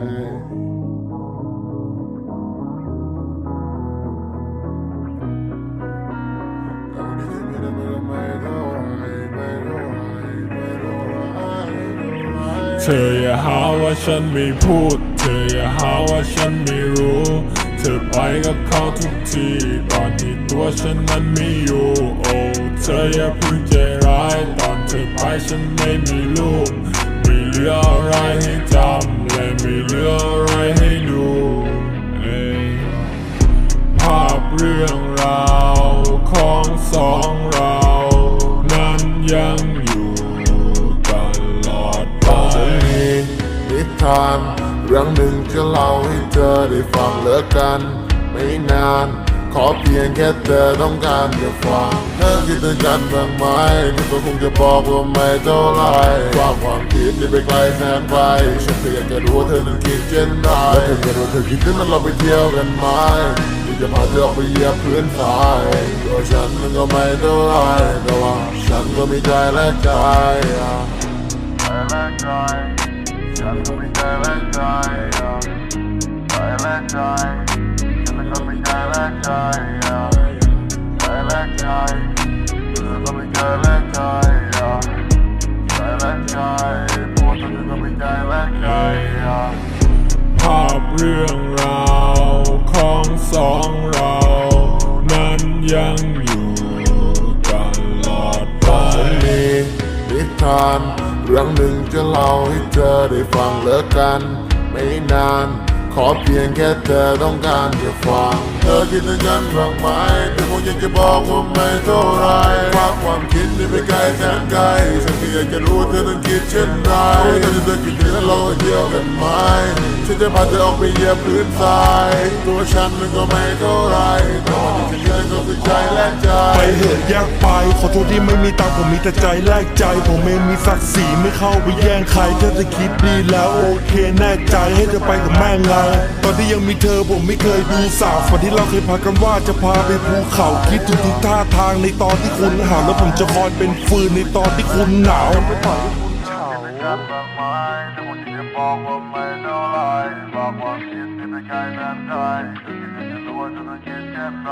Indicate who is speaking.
Speaker 1: เธออย่าหาว่าฉันไม่พูด เธออย่าหาว่าฉันไม่รู้ เธอไปกับเขาทุกทีตอนที่ตัวฉันนั้นไม่อยู่ โอ้ เธออย่าพึ่งใจร้าย ตอนเธอไปฉันไม่มีลูก เรื่องราวของสองเรา นั้นยังอยู่ตลอดไป
Speaker 2: จะมีนิทานเรื่องหนึ่งจะเล่าให้เธอได้ฟังเลิกกัน ไม่นาน ขอเพียงแค่เธอต้องการจะฟังเธอคิดถึงกันบ้างไหมที่ก็คงจะบอกว่าไม่เท่าไรความความคิดที่ไปไกลแสนไกลฉันเพียงแค่รู้ว่าเธอนั้นคิดเช่นไรและเธอแค่รู้เธอคิดถึงนั้นเราไปเที่ยวกันไหม ที่จะพาเธอไปเหยียบพื้นทรายตัวฉันมันก็ไม่เท่าไรแต่ว่าฉันก็มีใจและใจใจและใจฉันก็มีใจและใจใจและใจฉันก็มีใจและใจใจและใจฉันก็มีใจและใจใจและใจพวกฉันก็มีใจและใจ
Speaker 1: ภาพเรื่อง สองเรา นั้นยังอยู่ตลอดไป
Speaker 2: มีนิทาน เรื่องหนึ่งจะเล่าให้เธอได้ฟังเลิกกัน ไม่นาน ขอเพียงแค่เธอต้องการจะฟังเธอคิดถึงกันบ้างไหมแต่คงอยากจะบอกว่าไม่เท่าไรความความคิดที่ไปไกลแสนไกลฉันแค่อยากจะรู้ว่าเธอต้องคิดเช่นไรเธอจะเธอคิดถึงแล้วเราเที่ยวกันไหมฉันจะพาเธอออกไปเหยียบพื้นทรายตัวฉันมันก็ไม่เท่าไรแต่ว่าที่ฉันเจอก็คือใจและใจ
Speaker 3: ไปเหอะแยกไป ขอโทษที่ไม่มีตังผมมีแต่ใจแลกใจ ผมไม่มีศักดิ์ศรีไม่เข้าไปแย่งใครถ้าจะคิดดีแล้วโอเคแน่ใจให้เธอไปกับแม่ไงตอนที่ยังมีเธอผมไม่เคยดูสาวฝันที่เราเคยพากันว่าจะพาไปภูเขาคิดถึงทุกท่าทางในตอนที่คุณหาวแล้วผมจะคอยเป็นฟืนในตอนที่คุณหนาว
Speaker 2: ไม่ต่อยให้คุณเฉาบอกว่าคิดไม่ไกลแสนไกลจะคิดจะรู้ว่าจะต้องคิดแค่ไหน